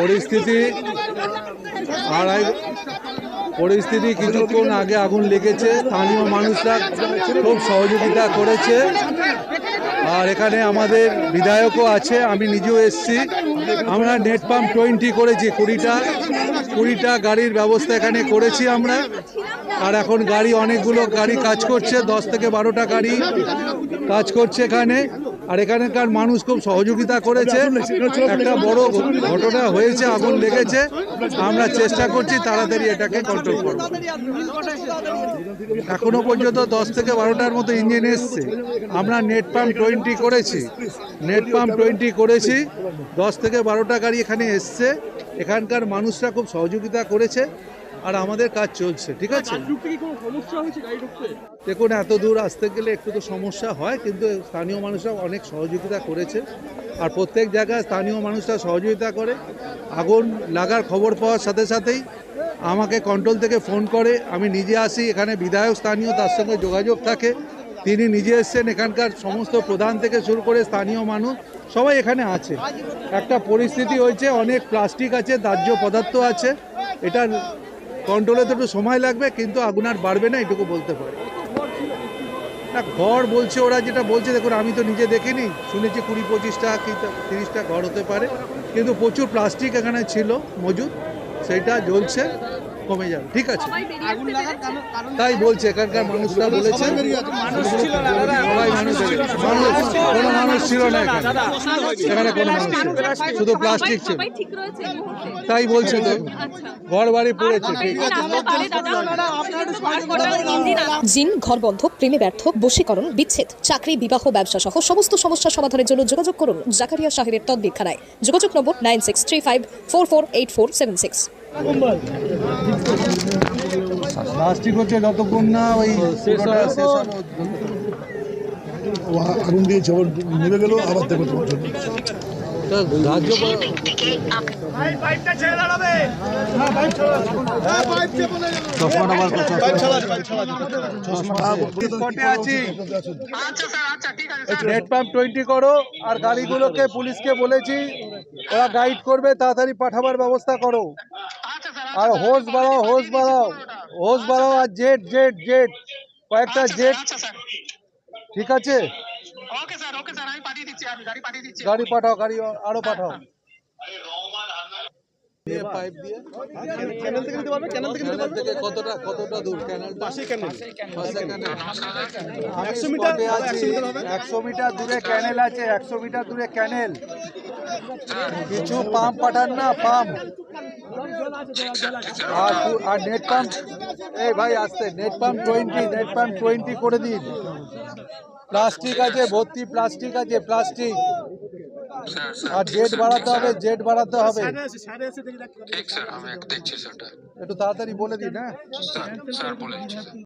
পরিস্থিতি আড়াই পরিস্থিতি কিছুক্ষণ আগে আগুন লেগেছে। স্থানীয় মানুষরা খুব সহযোগিতা করেছে। আর এখানে আমাদের বিধায়কও আছে, আমি নিজেও এসছি। আমরা নেট পাম্প টোয়েন্টি করেছি, কুড়িটা। কুড়িটা গাড়ির ব্যবস্থা এখানে করেছি আমরা। আর এখন গাড়ি, অনেকগুলো গাড়ি কাজ করছে, দশ থেকে বারোটা গাড়ি কাজ করছে এখানে। আর এখানকার মানুষ খুব সহযোগিতা করেছে। একটা বড় ঘটনা হয়েছে, আগুন লেগেছে। আমরা চেষ্টা করছি তাড়াতাড়ি এটাকে কন্ট্রোল করব এখনও পর্যন্ত দশ থেকে বারোটার মতো ইঞ্জিন এসছে। আমরা নেট পাম্প টোয়েন্টি করেছি। নেট পাম্প টোয়েন্টি করেছি। দশ থেকে বারোটা গাড়ি এখানে এসছে। এখানকার মানুষরা খুব সহযোগিতা করেছে। আর আমাদের কাজ চলছে, ঠিক আছে? দেখুন, এত দূর আসতে গেলে একটু তো সমস্যা হয়, কিন্তু স্থানীয় মানুষরা অনেক সহযোগিতা করেছে। আর প্রত্যেক জায়গায় স্থানীয় মানুষরা সহযোগিতা করে। আগুন লাগার খবর পাওয়ার সাথে সাথেই আমাকে কন্ট্রোল থেকে ফোন করে। আমি নিজে আসি, এখানে বিধায়ক স্থানীয়, তার সঙ্গে যোগাযোগ থাকে। তিনি নিজে এসছেন, এখানকার সমস্ত প্রধান থেকে শুরু করে স্থানীয় মানুষ, সবাই এখানে আছে। একটা পরিস্থিতি হয়েছে, অনেক প্লাস্টিক আছে, দাহ্য পদার্থ আছে। এটার কন্ট্রোলে তো একটু সময় লাগবে, কিন্তু আগুন আর বাড়বে না, এটুকু বলতে পারি। না ঘর বলছে ওরা যেটা বলছে দেখুন আমি তো নিজে দেখিনি শুনেছি কুড়ি পঁচিশটা কি তিরিশটা ঘর হতে পারে কিন্তু প্রচুর প্লাস্টিক এখানে ছিল মজুদ সেটা জ্বলছে কমে যাবে ঠিক আছে। আগুন লাগার কারণ কারণ তাই বলছে এখানকার মানুষরা বলেছে। কোনো মানুষ ছিল না এখানে কোনো মানুষ শুধু প্লাস্টিক ছিল তাই বলছে তো ঘর বাড়ি পড়েছে জিন, ঘরবন্ধ, প্রেমে ব্যর্থ, বশীকরণ, বিচ্ছেদ, চাকরি, বিবাহ, ব্যবসা সহ সমস্ত সমস্যা সমাধানের জন্য যোগাযোগ করুন জাকারিয়া সাহেবের তদ্বিক্ষানায় যোগাযোগ নম্বর nine six three five four four eight four seven six. Plastic হচ্ছে, যতক্ষণ না ওই শেষ আগুন দিয়ে নেমে গেল আবার দেখো তোমার জন্য। করা- আর গাড়িগুলোকে পুলিশকে বলেছি ওরা গাইড করবে তাড়াতাড়ি পাঠাবার ব্যবস্থা করো। আর হোস বাড়াও হোস বাড়াও। হোস বাড়াও আর জেট জেট জেট কয়েকটা জেট ঠিক আছে? ওকে স্যার ওকে স্যার আমি পাঠিয়ে দিচ্ছি আমি গাড়ি পাঠিয়ে দিচ্ছি। গাড়ি পাঠাও গাড়ি আরও পাঠাও। পাইপ দিয়ে। চ্যানেল থেকে নিতে পারবে? চ্যানেল থেকে নিতে পারবে? থেকে কতটা কতটা দূর? ক্যানেল পাশে ক্যানেল পাশে ক্যানেল 100 মিটার, 100 মিটার হবে? একশো মিটার দূরে ক্যানেল আছে একশো মিটার দূরে ক্যানেল কিছু পাম্প পাঠান না পাম্প আর নেট পাম্প এই ভাই আসতে। Net pump twenty net pump twenty করে দিন। প্লাস্টিক আছে ভর্তি প্লাস্টিক আছে প্লাস্টিক। আর জেট বাড়াতে হবে জেট বাড়াতে হবে। ঠিক স্যার আমি দেখছি স্যারটা একটু তাড়াতাড়ি বলে দিন হ্যাঁ। স্যার স্যার বলে দিচ্ছি স্যার